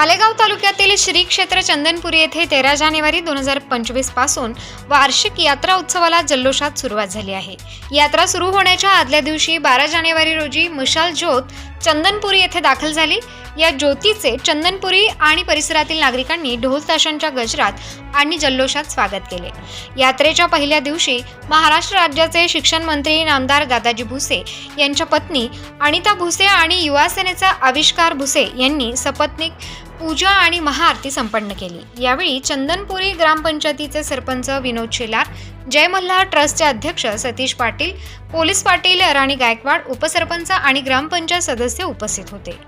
मालेगाव तालुक्यातील श्री क्षेत्र चंदनपुरी येथे तेरा जानेवारी दोन हजार पंचवीसपासून वार्षिक यात्रा उत्सवाला जल्लोषात सुरुवात झाली आहे. यात्रा सुरू होण्याच्या आदल्या दिवशी बारा जानेवारी रोजी मशाल ज्योत चंदनपुरी येथे दाखल झाली. या ज्योतीचे चंदनपुरी आणि परिसरातील नागरिकांनी ढोल ताशांच्या गजरात आणि जल्लोषात स्वागत केले. यात्रेच्या पहिल्या दिवशी महाराष्ट्र राज्याचे शिक्षण मंत्री नामदार दादाजी भुसे यांच्या पत्नी अनिता भुसे आणि युवासेनेचा आविष्कार भुसे यांनी सपत्नीक पूजा आणि महाआरती संपन्न केली. यावेळी चंदनपुरी ग्रामपंचायतीचे सरपंच विनोद शेलार जय मल्हार ट्रस्टचे अध्यक्ष सतीश पाटील पोलीस पाटील राणी गायकवाड उपसरपंच आणि ग्रामपंचायत सदस्य उपस्थित होते.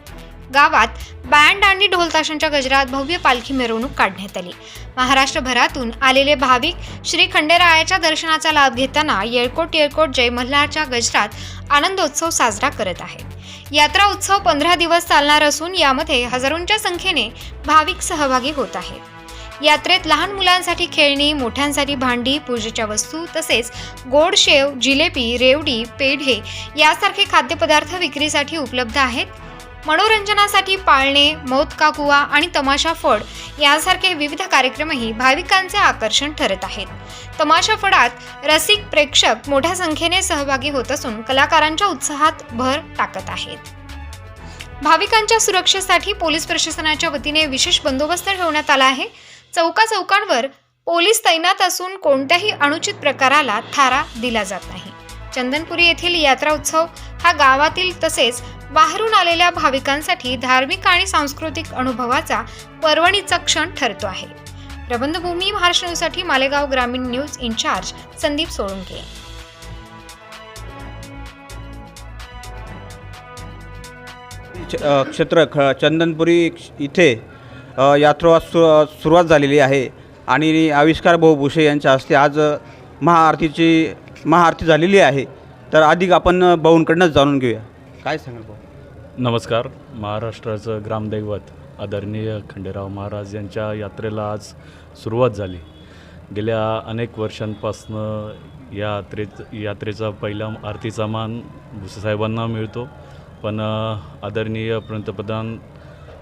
गावात बँड आणि ढोलताशांच्या गजरात भव्य पालखी मिरवणूक काढण्यात आली. महाराष्ट्रभरातून आलेले भाविक श्री खंडेरायाच्या दर्शनाचा लाभ घेताना येळकोट येळकोट जय मल्हारच्या गजरात आनंदोत्सव साजरा करत आहेत. यात्रा उत्सव पंधरा दिवस चालणार असून यामध्ये हजारोंच्या संख्येने भाविक सहभागी होत आहेत. यात्रेत लहान मुलांसाठी खेळणी मोठ्यांसाठी भांडी पूजेच्या वस्तू तसेच गोड शेव जिलेबी रेवडी पेढे यासारखे खाद्यपदार्थ विक्रीसाठी उपलब्ध आहेत? मनोरंजनासाठी पाळणे मौत का कुवा आणि तमाशा फड यासारखे विविध कार्यक्रमही भाविकांचे आकर्षण ठरत आहेत. तमाशा फडात रसिक प्रेक्षक मोठ्या संख्येने सहभागी होत असून कलाकारांच्या उत्साहात भर टाकत आहेत. भाविकांच्या सुरक्षेसाठी पोलीस प्रशासनाच्या वतीने विशेष बंदोबस्त ठेवण्यात आला आहे. चौका चौकांवर पोलीस तैनात असून कोणत्याही अनुचित प्रकाराला थारा दिला जात नाही. चंदनपुरी येथील यात्रा उत्सव हा गावातील तसेच बाहेरून आलेल्या भाविकांसाठी धार्मिक आणि सांस्कृतिक अनुभवाचा पर्वणीचा क्षण ठरतो आहे. प्रबंधभूमी महाराष्ट्र न्यूजसाठी मालेगाव ग्रामीण न्यूज इन्चार्ज संदीप सोळुंके. क्षेत्र ख चंदनपुरी इथे यात्रोवास सु सुरुवात झालेली आहे. आणि आविष्कार भाऊ भुसे यांच्या हस्ते आज महाआरतीची महाआरती झालेली आहे. तर अधिक आपण भाऊंकडनंच जाणून घेऊया. काय सांगाल भाऊ? नमस्कार. महाराष्ट्राचं ग्रामदैवत आदरणीय खंडेराव महाराज यांच्या यात्रेला आज सुरुवात झाली. गेल्या अनेक वर्षांपासनं या यात्रेच यात्रेचा पहिला आरतीचा मान भुसेसाहेबांना मिळतो. पण आदरणीय पंतप्रधान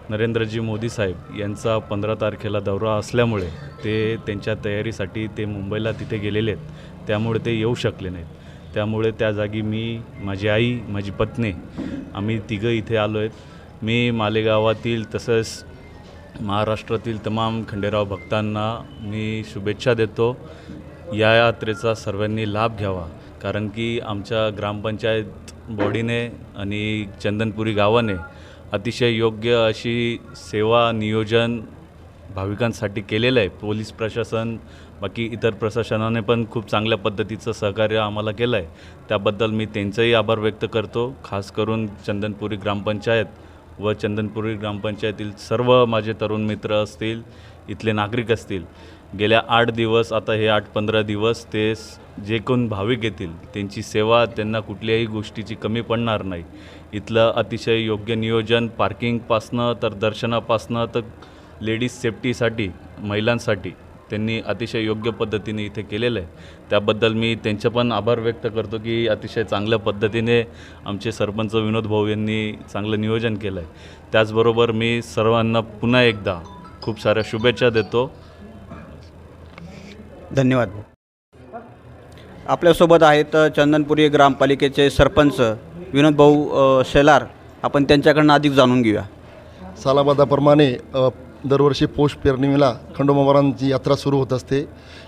नरेंद्रजी मोदी साहेब यांचा पंधरा तारखेला दौरा असल्यामुळे ते त्यांच्या तयारीसाठी ते मुंबईला तिथे गेलेले आहेत. त्यामुळे ते येऊ शकले नाहीत. त्यामुळे त्या जागी मी माझी आई माझी पत्नी आम्ही तिघं इथे आलो आहेत. मी मालेगावातील तसंच महाराष्ट्रातील तमाम खंडेराव भक्तांना मी शुभेच्छा देतो. या यात्रेचा सर्वांनी लाभ घ्यावा. कारण की आमच्या ग्रामपंचायत बॉडीने आणि चंदनपुरी गावाने अतिशय योग्य अशी सेवा नियोजन भाविकांसाठी केलेलं आहे. पोलीस प्रशासन बाकी इतर प्रशासनाने पण खूप चांगल्या पद्धतीचं सहकार्य आम्हाला केलं आहे त्याबद्दल मी त्यांचंही आभार व्यक्त करतो. खास करून चंदनपुरी ग्रामपंचायत व चंदनपुरी ग्रामपंचायतील सर्व माझे तरुण मित्र असतील इथले नागरिक असतील गेल्या आठ दिवस आता हे आठ पंधरा दिवस ते जे कोण भाविक येतील त्यांची सेवा त्यांना कुठल्याही गोष्टीची कमी पडणार नाही. इथलं अतिशय योग्य नियोजन पार्किंगपासनं तर दर्शनापासनं तर लेडीज सेफ्टीसाठी महिलांसाठी त्यांनी अतिशय योग्य पद्धतीने इथे केलेलं आहे. त्याबद्दल मी त्यांचे पण आभार व्यक्त करतो की अतिशय चांगल्या पद्धतीने आमचे सरपंच विनोद भाऊ यांनी चांगलं नियोजन केलं आहे त्याचबरोबर मी सर्वांना पुन्हा एकदा खूप साऱ्या शुभेच्छा देतो. धन्यवाद आपल्यासोबत आहेत चंदनपुरी ग्रामपालिकेचे सरपंच विनोद भाऊ शेलार. आपण त्यांच्याकडनं अधिक जाणून घेऊया. सालाबादाप्रमाणे दरवर्षी पौष पौर्णिमेला खंडोबाबारांची यात्रा सुरू होत असते.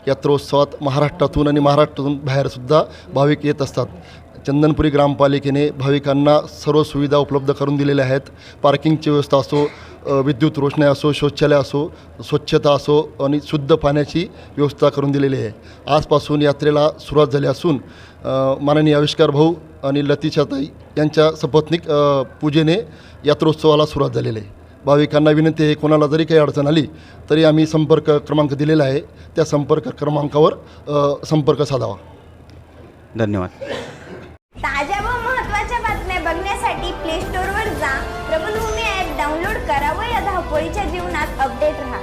यात्रोत्सवात महाराष्ट्रातून आणि महाराष्ट्रातून बाहेरसुद्धा भाविक येत असतात. चंदनपुरी ग्रामपालिकेने भाविकांना सर्व सुविधा उपलब्ध करून दिलेल्या आहेत. पार्किंगची व्यवस्था असो विद्युत रोषणाई असो शौचालय असो स्वच्छता असो आणि शुद्ध पाण्याची व्यवस्था करून दिलेली आहे. आजपासून यात्रेला सुरुवात झाली असून माननीय आविष्कार भाऊ आणि लतिशाताई यांच्या सपत्निक पूजेने यात्रोत्सवाला सुरुवात झालेली आहे. भाविकांना विनंती आहे कोणाला जरी काही अडचण आली तरी आम्ही संपर्क क्रमांक दिलेला आहे. त्या संपर्क क्रमांकावर संपर्क साधावा. धन्यवाद. ताज्या व महत्त्वाच्या बातम्या बघण्यासाठी प्ले स्टोअरवर जा. प्रबलभूमी ॲप डाउनलोड करा व या धावपळीच्या जीवनात अपडेट राहा.